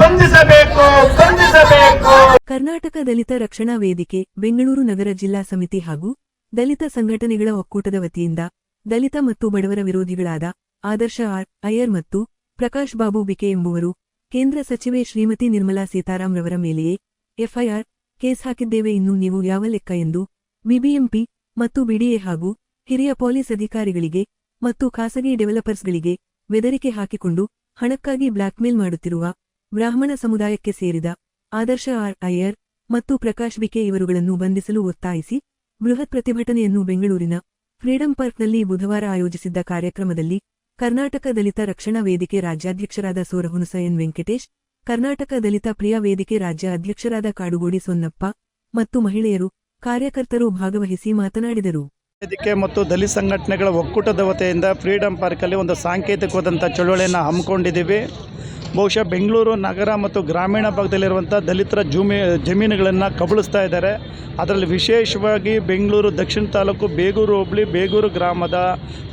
ಬಂಧಿಸಬೇಕು ಬಂಧಿಸಬೇಕು. ಕರ್ನಾಟಕ ದಲಿತ ರಕ್ಷಣಾ ವೇದಿಕೆ, ಬೆಂಗಳೂರು ನಗರ ಜಿಲ್ಲಾ ಸಮಿತಿ ಹಾಗೂ ದಲಿತ ಸಂಘಟನೆಗಳ ಒಕ್ಕೂಟದ ವತಿಯಿಂದ ದಲಿತ ಮತ್ತು ಬಡವರ ವಿರೋಧಿಗಳಾದ ಆದರ್ಶ ಆರ್ ಅಯ್ಯರ್ ಮತ್ತು ಪ್ರಕಾಶ್ ಬಾಬು ಬಿಕೆ ಎಂಬುವರು ಕೇಂದ್ರ ಸಚಿವೆ ಶ್ರೀಮತಿ ನಿರ್ಮಲಾ ಸೀತಾರಾಮ್ ರವರ ಮೇಲೆಯೇ ಎಫ್ಐಆರ್ ಕೇಸ್ ಹಾಕಿದ್ದೇವೆ. ಇನ್ನು ನೀವು ಯಾವ ಲೆಕ್ಕ ಎಂದು ಬಿಬಿಎಂಪಿ ಮತ್ತು ಬಿಡಿಎ ಹಾಗೂ ಹಿರಿಯ ಪೊಲೀಸ್ ಅಧಿಕಾರಿಗಳಿಗೆ ಮತ್ತು ಖಾಸಗಿ ಡೆವಲಪರ್ಸ್ಗಳಿಗೆ ಬೆದರಿಕೆ ಹಾಕಿಕೊಂಡು ಹಣಕ್ಕಾಗಿ ಬ್ಲಾಕ್ಮೇಲ್ ಮಾಡುತ್ತಿರುವ ಬ್ರಾಹ್ಮಣ ಸಮುದಾಯಕ್ಕೆ ಸೇರಿದ ಆದರ್ಶ ಆರ್ ಅಯ್ಯರ್ ಮತ್ತು ಪ್ರಕಾಶ್ ಬಿಕೆ ಇವರುಗಳನ್ನು ಬಂಧಿಸಲು ಒತ್ತಾಯಿಸಿ ಬೃಹತ್ ಪ್ರತಿಭಟನೆಯನ್ನು ಬೆಂಗಳೂರಿನ ಫ್ರೀಡಂ ಪಾರ್ಕ್ನಲ್ಲಿ ಬುಧವಾರ ಆಯೋಜಿಸಿದ್ದ ಕಾರ್ಯಕ್ರಮದಲ್ಲಿ ಕರ್ನಾಟಕ ದಲಿತ ರಕ್ಷಣಾ ವೇದಿಕೆ ರಾಜ್ಯಾಧ್ಯಕ್ಷರಾದ ಸೋರಹುಣಸ ಎನ್ ವೆಂಕಟೇಶ್, ಕರ್ನಾಟಕ ದಲಿತ ಪ್ರಿಯ ವೇದಿಕೆ ರಾಜ್ಯ ಅಧ್ಯಕ್ಷರಾದ ಕಾಡುಗೋಡಿ ಸೊನ್ನಪ್ಪ ಮತ್ತು ಮಹಿಳೆಯರು ಕಾರ್ಯಕರ್ತರು ಭಾಗವಹಿಸಿ ಮಾತನಾಡಿದರು. ವೇದಿಕೆ ಮತ್ತು ದಲಿತ ಸಂಘಟನೆಗಳ ಒಕ್ಕೂಟದ ವತಿಯಿಂದ ಫ್ರೀಡಂ ಪಾರ್ಕಲ್ಲಿ ಒಂದು ಸಾಂಕೇತಿಕವಾದಂಥ ಚಳುವಳಿಯನ್ನು ಹಮ್ಮಿಕೊಂಡಿದ್ದೀವಿ. ಬಹುಶಃ ಬೆಂಗಳೂರು ನಗರ ಮತ್ತು ಗ್ರಾಮೀಣ ಭಾಗದಲ್ಲಿರುವಂಥ ದಲಿತರ ಜೂಮಿ ಜಮೀನುಗಳನ್ನು ಕಬಳಿಸ್ತಾ ಇದ್ದಾರೆ. ಅದರಲ್ಲಿ ವಿಶೇಷವಾಗಿ ಬೆಂಗಳೂರು, ದಕ್ಷಿಣ ತಾಲೂಕು, ಬೇಗೂರು ಹೋಬಳಿ, ಬೇಗೂರು ಗ್ರಾಮದ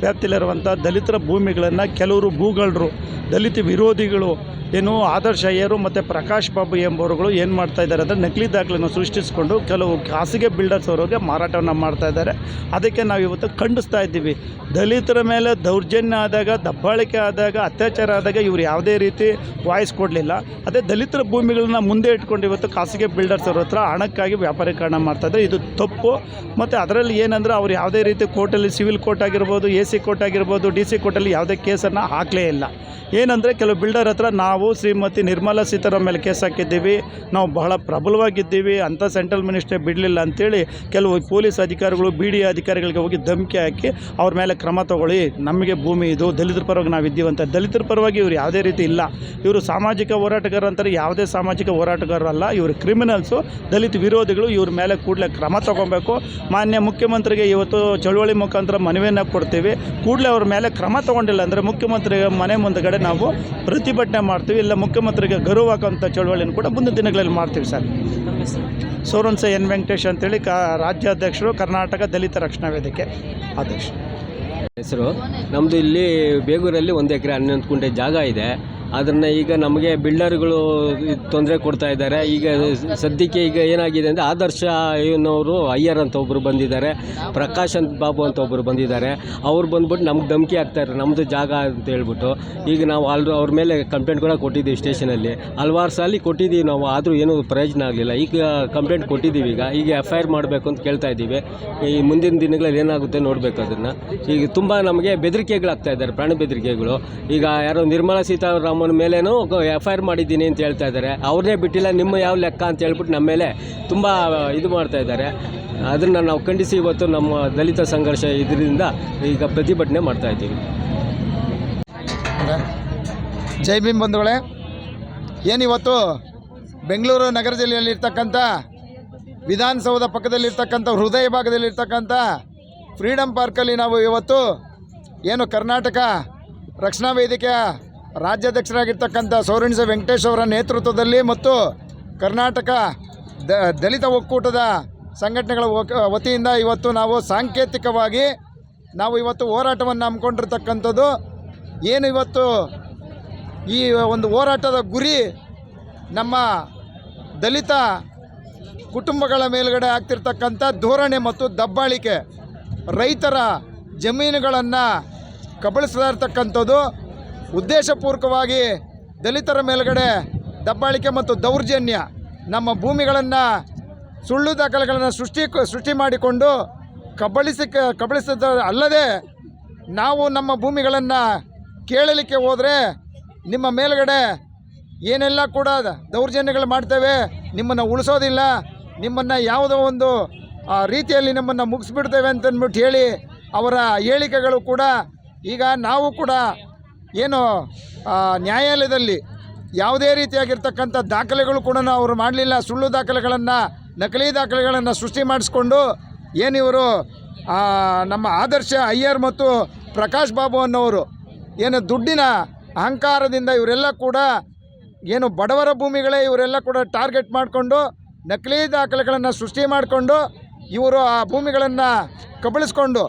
ವ್ಯಾಪ್ತಿಯಲ್ಲಿರುವಂಥ ದಲಿತರ ಭೂಮಿಗಳನ್ನು ಕೆಲವರು ಭೂಗಳರು ದಲಿತ ವಿರೋಧಿಗಳು, ಏನು ಆದರ್ಶ ಅಯ್ಯರು ಮತ್ತು ಪ್ರಕಾಶ್ ಬಾಬು ಎಂಬವರುಗಳು ಏನು ಮಾಡ್ತಾ ಇದ್ದಾರೆ ಅಂದರೆ ನಕಲಿ ದಾಖಲೆಯನ್ನು ಸೃಷ್ಟಿಸಿಕೊಂಡು ಕೆಲವು ಖಾಸಗಿ ಬಿಲ್ಡರ್ಸ್ ಅವರಿಗೆ ಮಾರಾಟವನ್ನು ಮಾಡ್ತಾ ಇದ್ದಾರೆ. ಅದಕ್ಕೆ ನಾವು ಇವತ್ತು ಖಂಡಿಸ್ತಾ ಇದ್ದೀವಿ. ದಲಿತರ ಮೇಲೆ ದೌರ್ಜನ್ಯ ಆದಾಗ, ದಬ್ಬಾಳಿಕೆ ಆದಾಗ, ಅತ್ಯಾಚಾರ ಆದಾಗ ಇವರು ಯಾವುದೇ ರೀತಿ ವಾಯ್ಸ್ ಕೊಡಲಿಲ್ಲ. ಅದೇ ದಲಿತರ ಭೂಮಿಗಳನ್ನ ಮುಂದೆ ಇಟ್ಕೊಂಡು ಇವತ್ತು ಖಾಸಗಿ ಬಿಲ್ಡರ್ಸ್ ಅವ್ರ ಹತ್ರ ಹಣಕ್ಕಾಗಿ ವ್ಯಾಪಾರೀಕರಣ ಮಾಡ್ತಾ ಇದ್ದಾರೆ. ಇದು ತಪ್ಪು. ಮತ್ತು ಅದರಲ್ಲಿ ಏನಂದರೆ ಅವ್ರು ಯಾವುದೇ ರೀತಿ ಕೋರ್ಟಲ್ಲಿ ಸಿವಿಲ್ ಕೋರ್ಟ್ ಆಗಿರ್ಬೋದು ಎ ಸಿ ಕೋರ್ಟ್ ಆಗಿರ್ಬೋದು ಡಿ ಸಿ ಕೋರ್ಟಲ್ಲಿ ಯಾವುದೇ ಕೇಸನ್ನು ಹಾಕಲೇ ಇಲ್ಲ. ಏನಂದರೆ ಕೆಲವು ಬಿಲ್ಡರ್ ಹತ್ರ ನಾವು ಶ್ರೀಮತಿ ನಿರ್ಮಲಾ ಸೀತಾರಾಮ್ ಮೇಲೆ ಕೇಸ್ ಹಾಕಿದ್ದೀವಿ. ನಾವು ಬಹಳ ಪ್ರಬಲವಾಗಿದ್ದೀವಿ. ಅಂಥ ಸೆಂಟ್ರಲ್ ಮಿನಿಸ್ಟ್ರೇ ಬಿಡಲಿಲ್ಲ ಅಂತೇಳಿ ಕೆಲವು ಪೊಲೀಸ್ ಅಧಿಕಾರಿಗಳು ಬಿ ಡಿ ಅಧಿಕಾರಿಗಳಿಗೆ ಹೋಗಿ ಧಮಕಿ ಹಾಕಿ ಅವ್ರ ಮೇಲೆ ಕ್ರಮ ತಗೊಳ್ಳಿ. ನಮಗೆ ಭೂಮಿ ಇದು. ದಲಿತರ ಪರವಾಗಿ ನಾವು ಇದ್ದೀವಂತ ಅಂತ. ದಲಿತರ ಪರವಾಗಿ ಇವರು ಯಾವುದೇ ರೀತಿ ಇಲ್ಲ. ಇವರು ಸಾಮಾಜಿಕ ಹೋರಾಟಗಾರ ಅಂತಾರೆ, ಯಾವುದೇ ಸಾಮಾಜಿಕ ಹೋರಾಟಗಾರರಲ್ಲ, ಇವರು ಕ್ರಿಮಿನಲ್ಸು ದಲಿತ ವಿರೋಧಿಗಳು, ಇವ್ರ ಮೇಲೆ ಕೂಡಲೇ ಕ್ರಮ ತಗೊಬೇಕು. ಮಾನ್ಯ ಮುಖ್ಯಮಂತ್ರಿಗೆ ಇವತ್ತು ಚಳುವಳಿ ಮುಖಾಂತರ ಮನವಿಯನ್ನು ಕೊಡ್ತೀವಿ. ಕೂಡಲೇ ಅವ್ರ ಮೇಲೆ ಕ್ರಮ ತಗೊಂಡಿಲ್ಲ ಅಂದರೆ ಮುಖ್ಯಮಂತ್ರಿ ಮನೆ ಮುಂದಗಡೆ ನಾವು ಪ್ರತಿಭಟನೆ ಮಾಡ್ತೀವಿ. ಇಲ್ಲ, ಮುಖ್ಯಮಂತ್ರಿಗೆ ಗೌರವ ಹಾಕೋಂಥ ಚಳುವಳಿಯನ್ನು ಕೂಡ ಮುಂದಿನ ದಿನಗಳಲ್ಲಿ ಮಾಡ್ತೀವಿ ಸರ್. ಸೋರನ್ಸ ಎನ್ ವೆಂಕಟೇಶ್ ಅಂತೇಳಿ ಕ, ರಾಜ್ಯಾಧ್ಯಕ್ಷರು, ಕರ್ನಾಟಕ ದಲಿತ ರಕ್ಷಣಾ ವೇದಿಕೆ ಅಧ್ಯಕ್ಷ ಹೆಸರು. ನಮ್ಮದು ಇಲ್ಲಿ ಬೇಗೂರಲ್ಲಿ ಒಂದು ಎಕರೆ ಹನ್ನೊಂದು ಕುಂಟೆ ಜಾಗ ಇದೆ. ಅದನ್ನು ಈಗ ನಮಗೆ ಬಿಲ್ಡರ್ಗಳು ತೊಂದರೆ ಕೊಡ್ತಾ ಇದ್ದಾರೆ. ಈಗ ಸದ್ಯಕ್ಕೆ ಈಗ ಏನಾಗಿದೆ ಅಂದರೆ ಆದರ್ಶ ಏನವರು ಅಯ್ಯರ್ ಅಂತ ಒಬ್ಬರು ಬಂದಿದ್ದಾರೆ, ಪ್ರಕಾಶ್ ಅಂತ ಬಾಬು ಅಂತ ಒಬ್ಬರು ಬಂದಿದ್ದಾರೆ. ಅವ್ರು ಬಂದ್ಬಿಟ್ಟು ನಮ್ಗೆ ಧಮಕಿ ಹಾಕ್ತಾರೆ ನಮ್ಮದು ಜಾಗ ಅಂತ ಹೇಳ್ಬಿಟ್ಟು. ಈಗ ನಾವು ಆಲ್ರು ಅವ್ರ ಮೇಲೆ ಕಂಪ್ಲೇಂಟ್ ಕೂಡ ಕೊಟ್ಟಿದ್ದೀವಿ ಸ್ಟೇಷನಲ್ಲಿ ಹಲ್ವಾರು ಸಾಲಿ ಕೊಟ್ಟಿದ್ದೀವಿ ನಾವು, ಆದರೂ ಏನೂ ಪ್ರಯೋಜನ ಆಗಲಿಲ್ಲ. ಈಗ ಕಂಪ್ಲೇಂಟ್ ಕೊಟ್ಟಿದ್ದೀವಿ ಈಗ. ಈಗ ಎಫ್ ಐ ಆರ್ ಮಾಡಬೇಕು ಅಂತ ಕೇಳ್ತಾ ಇದ್ದೀವಿ. ಈ ಮುಂದಿನ ದಿನಗಳಲ್ಲಿ ಏನಾಗುತ್ತೆ ನೋಡಬೇಕು ಅದನ್ನು. ಈಗ ತುಂಬ ನಮಗೆ ಬೆದರಿಕೆಗಳಾಗ್ತಾ ಇದ್ದಾರೆ, ಪ್ರಾಣ ಬೆದರಿಕೆಗಳು. ಈಗ ಯಾರೋ ನಿರ್ಮಲಾ ಸೀತಾರಾಮನ್ ಮೇಲೇನೂ ಎಫ್ ಐ ಆರ್ ಮಾಡಿದ್ದೀನಿ ಅಂತ ಹೇಳ್ತಾ ಇದ್ದಾರೆ. ಅವ್ರನ್ನೇ ಬಿಟ್ಟಿಲ್ಲ, ನಿಮ್ಮ ಯಾವ ಲೆಕ್ಕ ಅಂತ ಹೇಳ್ಬಿಟ್ಟು ನಮ್ಮ ಮೇಲೆ ತುಂಬ ಇದು ಮಾಡ್ತಾ ಇದ್ದಾರೆ. ಅದನ್ನು ನಾವು ಖಂಡಿಸಿ ಇವತ್ತು ನಮ್ಮ ದಲಿತ ಸಂಘರ್ಷ ಇದರಿಂದ ಈಗ ಪ್ರತಿಭಟನೆ ಮಾಡ್ತಾ ಇದ್ದೀವಿ. ಜೈ ಭೀಮ್ ಬಂಧುಗಳೇ, ಏನಿವತ್ತು ಬೆಂಗಳೂರು ನಗರ ಜಿಲ್ಲೆಯಲ್ಲಿರ್ತಕ್ಕಂಥ ವಿಧಾನಸೌಧ ಪಕ್ಕದಲ್ಲಿರ್ತಕ್ಕಂಥ ಹೃದಯ ಭಾಗದಲ್ಲಿರ್ತಕ್ಕಂಥ ಫ್ರೀಡಮ್ ಪಾರ್ಕಲ್ಲಿ ನಾವು ಇವತ್ತು ಏನು ಕರ್ನಾಟಕ ರಕ್ಷಣಾ ವೇದಿಕೆಯ ರಾಜ್ಯಾಧ್ಯಕ್ಷರಾಗಿರ್ತಕ್ಕಂಥ ಸೌರಣಿಸ ವೆಂಕಟೇಶ್ ಅವರ ನೇತೃತ್ವದಲ್ಲಿ ಮತ್ತು ಕರ್ನಾಟಕ ದ ದಲಿತ ಒಕ್ಕೂಟದ ಸಂಘಟನೆಗಳ ವತಿಯಿಂದ ಇವತ್ತು ನಾವು ಸಾಂಕೇತಿಕವಾಗಿ ನಾವು ಇವತ್ತು ಹೋರಾಟವನ್ನು ಹಮ್ಮಿಕೊಂಡಿರ್ತಕ್ಕಂಥದ್ದು. ಏನು ಇವತ್ತು ಈ ಒಂದು ಹೋರಾಟದ ಗುರಿ ನಮ್ಮ ದಲಿತ ಕುಟುಂಬಗಳ ಮೇಲುಗಡೆ ಆಗ್ತಿರ್ತಕ್ಕಂಥ ಧೋರಣೆ ಮತ್ತು ದಬ್ಬಾಳಿಕೆ ರೈತರ ಜಮೀನುಗಳನ್ನು ಕಬಳಿಸ್ತಾ ಇರ್ತಕ್ಕಂಥದ್ದು ಉದ್ದೇಶಪೂರ್ವಕವಾಗಿ ದಲಿತರ ಮೇಲುಗಡೆ ದಬ್ಬಾಳಿಕೆ ಮತ್ತು ದೌರ್ಜನ್ಯ ನಮ್ಮ ಭೂಮಿಗಳನ್ನು, ಸುಳ್ಳು ದಾಖಲೆಗಳನ್ನು ಸೃಷ್ಟಿ ಸೃಷ್ಟಿ ಮಾಡಿಕೊಂಡು ಕಬಳಿಸಿ, ಕಬಳಿಸಿದ ಅಲ್ಲದೆ ನಾವು ನಮ್ಮ ಭೂಮಿಗಳನ್ನು ಕೇಳಲಿಕ್ಕೆ ಹೋದರೆ ನಿಮ್ಮ ಮೇಲುಗಡೆ ಏನೆಲ್ಲ ಕೂಡ ದೌರ್ಜನ್ಯಗಳು ಮಾಡ್ತೇವೆ, ನಿಮ್ಮನ್ನು ಉಳಿಸೋದಿಲ್ಲ, ನಿಮ್ಮನ್ನು ಯಾವುದೋ ಒಂದು ರೀತಿಯಲ್ಲಿ ನಿಮ್ಮನ್ನು ಮುಗಿಸ್ಬಿಡ್ತೇವೆ ಅಂತಂದ್ಬಿಟ್ಟು ಹೇಳಿ ಅವರ ಹೇಳಿಕೆಗಳು ಕೂಡ ಈಗ ನಾವು ಕೂಡ ಏನು ನ್ಯಾಯಾಲಯದಲ್ಲಿ ಯಾವುದೇ ರೀತಿಯಾಗಿರ್ತಕ್ಕಂಥ ದಾಖಲೆಗಳು ಕೂಡ ಅವರು ಮಾಡಲಿಲ್ಲ. ಸುಳ್ಳು ದಾಖಲೆಗಳನ್ನು, ನಕಲಿ ದಾಖಲೆಗಳನ್ನು ಸೃಷ್ಟಿ ಮಾಡಿಸ್ಕೊಂಡು ಏನಿವರು ನಮ್ಮ ಆದರ್ಶ ಅಯ್ಯರ್ ಮತ್ತು ಪ್ರಕಾಶ್ ಬಾಬು ಅನ್ನೋರು ಏನು ದುಡ್ಡಿನ ಅಹಂಕಾರದಿಂದ ಇವರೆಲ್ಲ ಕೂಡ ಏನು ಬಡವರ ಭೂಮಿಗಳೇ ಇವರೆಲ್ಲ ಕೂಡ ಟಾರ್ಗೆಟ್ ಮಾಡಿಕೊಂಡು ನಕಲಿ ದಾಖಲೆಗಳನ್ನು ಸೃಷ್ಟಿ ಮಾಡಿಕೊಂಡು ಇವರು ಆ ಭೂಮಿಗಳನ್ನು ಕಬಳಿಸ್ಕೊಂಡು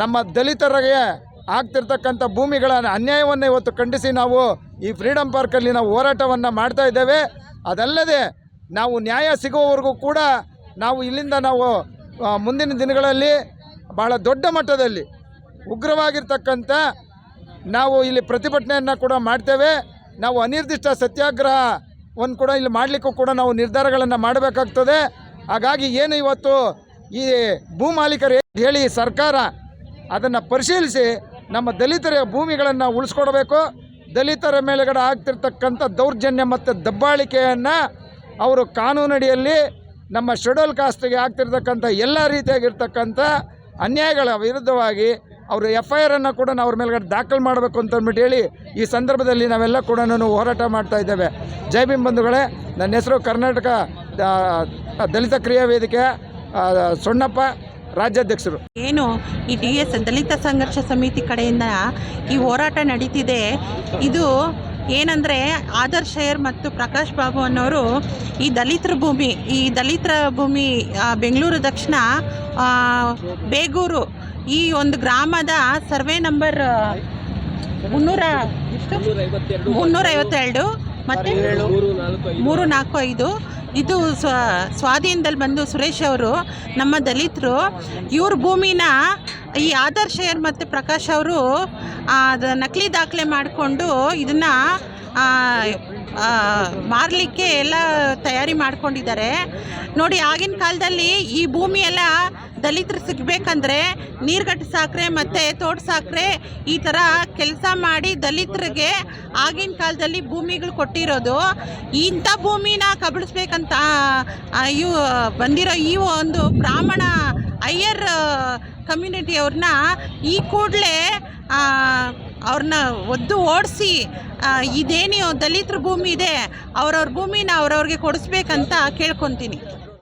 ನಮ್ಮ ದಲಿತರಿಗೆ ಆಗ್ತಿರ್ತಕ್ಕಂಥ ಭೂಮಿಗಳ ಅನ್ಯಾಯವನ್ನು ಇವತ್ತು ಖಂಡಿಸಿ ನಾವು ಈ ಫ್ರೀಡಮ್ ಪಾರ್ಕಲ್ಲಿ ನಾವು ಹೋರಾಟವನ್ನು ಮಾಡ್ತಾ ಇದ್ದೇವೆ. ಅದಲ್ಲದೆ ನಾವು ನ್ಯಾಯ ಸಿಗುವವರೆಗೂ ಕೂಡ ನಾವು ಇಲ್ಲಿಂದ ನಾವು ಮುಂದಿನ ದಿನಗಳಲ್ಲಿ ಭಾಳ ದೊಡ್ಡ ಮಟ್ಟದಲ್ಲಿ ಉಗ್ರವಾಗಿರ್ತಕ್ಕಂಥ ನಾವು ಇಲ್ಲಿ ಪ್ರತಿಭಟನೆಯನ್ನು ಕೂಡ ಮಾಡ್ತೇವೆ. ನಾವು ಅನಿರ್ದಿಷ್ಟ ಸತ್ಯಾಗ್ರಹವನ್ನು ಕೂಡ ಇಲ್ಲಿ ಮಾಡಲಿಕ್ಕೂ ಕೂಡ ನಾವು ನಿರ್ಧಾರಗಳನ್ನು ಮಾಡಬೇಕಾಗ್ತದೆ. ಹಾಗಾಗಿ ಏನು ಇವತ್ತು ಈ ಭೂ ಮಾಲೀಕರು ಹೇಳಿ ಸರ್ಕಾರ ಅದನ್ನು ಪರಿಶೀಲಿಸಿ ನಮ್ಮ ದಲಿತರ ಭೂಮಿಗಳನ್ನು ಉಳಿಸ್ಕೊಡ್ಬೇಕು. ದಲಿತರ ಮೇಲುಗಡೆ ಆಗ್ತಿರ್ತಕ್ಕಂಥ ದೌರ್ಜನ್ಯ ಮತ್ತು ದಬ್ಬಾಳಿಕೆಯನ್ನು ಅವರು ಕಾನೂನಡಿಯಲ್ಲಿ ನಮ್ಮ ಶೆಡ್ಯೂಲ್ ಕಾಸ್ಟ್ಗೆ ಆಗ್ತಿರ್ತಕ್ಕಂಥ ಎಲ್ಲ ರೀತಿಯಾಗಿರ್ತಕ್ಕಂಥ ಅನ್ಯಾಯಗಳ ವಿರುದ್ಧವಾಗಿ ಅವರು ಎಫ್ ಐ ಆರನ್ನು ಕೂಡ ನಾವು ಅವ್ರ ಮೇಲ್ಗಡೆ ದಾಖಲು ಮಾಡಬೇಕು ಅಂತ ಅಂದ್ಬಿಟ್ಟು ಹೇಳಿ ಈ ಸಂದರ್ಭದಲ್ಲಿ ನಾವೆಲ್ಲ ಕೂಡ ಹೋರಾಟ ಮಾಡ್ತಾ ಇದ್ದೇವೆ. ಜೈ ಭೀಮ್ ಬಂಧುಗಳೇ, ನನ್ನ ಹೆಸರು ಕರ್ನಾಟಕ ದಲಿತ ಕ್ರಿಯಾ ವೇದಿಕೆ ಸೊಣ್ಣಪ್ಪ ರಾಜ್ಯಾಧ್ಯಕ್ಷರು. ಏನು ಈ ಡಿ ಎಸ್ ದಲಿತ ಸಂಘರ್ಷ ಸಮಿತಿ ಕಡೆಯಿಂದ ಈ ಹೋರಾಟ ನಡೀತಿದೆ. ಇದು ಏನಂದರೆ ಆದರ್ಶ್ ಶೇರ್ ಮತ್ತು ಪ್ರಕಾಶ್ ಬಾಬು ಅನ್ನೋರು ಈ ದಲಿತರ ಭೂಮಿ ಈ ದಲಿತರ ಭೂಮಿ ಬೆಂಗಳೂರು ದಕ್ಷಿಣ ಬೇಗೂರು ಈ ಒಂದು ಗ್ರಾಮದ ಸರ್ವೆ ನಂಬರ್ ಮುನ್ನೂರ ಮುನ್ನೂರೈವತ್ತೆರಡು ಮುನ್ನೂರ ಐವತ್ತೆರಡು. ಮತ್ತು ಮೂರು ನಾಲ್ಕು ಐದು. ಇದು ಸ್ವ, ಸ್ವಾಧೀನದಲ್ಲಿ ಬಂದು ಸುರೇಶ್ ಅವರು ನಮ್ಮ ದಲಿತರು, ಇವ್ರ ಭೂಮಿನ ಈ ಆದರ್ಶ ಏರ್ ಮತ್ತು ಪ್ರಕಾಶ್ ಅವರು ನಕಲಿ ದಾಖಲೆ ಮಾಡಿಕೊಂಡು ಇದನ್ನು ಮಾರಲಿಕ್ಕೆ ಎಲ್ಲ ತಯಾರಿ ಮಾಡ್ಕೊಂಡಿದ್ದಾರೆ. ನೋಡಿ, ಆಗಿನ ಕಾಲದಲ್ಲಿ ಈ ಭೂಮಿ ಎಲ್ಲ ದಲಿತರು ಸಿಗಬೇಕಂದ್ರೆ ನೀರ್ಗಟ್ಟು ಸಾಕ್ರೆ ಮತ್ತು ತೋಟ ಸಾಕ್ರೆ ಈ ಥರ ಕೆಲಸ ಮಾಡಿ ದಲಿತರಿಗೆ ಆಗಿನ ಕಾಲದಲ್ಲಿ ಭೂಮಿಗಳು ಕೊಟ್ಟಿರೋದು. ಇಂಥ ಭೂಮಿನ ಕಬಳಿಸ್ಬೇಕಂತ ಇವು ಬಂದಿರೋ ಈ ಒಂದು ಬ್ರಾಹ್ಮಣ ಅಯ್ಯರ್ ಕಮ್ಯುನಿಟಿಯವ್ರನ್ನ ಈ ಕೂಡಲೇ ಅವ್ರನ್ನ ಒದ್ದು ಓಡಿಸಿ ಇದೇನು ದಲಿತರ ಭೂಮಿ ಇದೆ ಅವ್ರವ್ರ ಭೂಮಿನ ಅವ್ರವ್ರಿಗೆ ಕೊಡಿಸ್ಬೇಕಂತ ಕೇಳ್ಕೊತೀನಿ.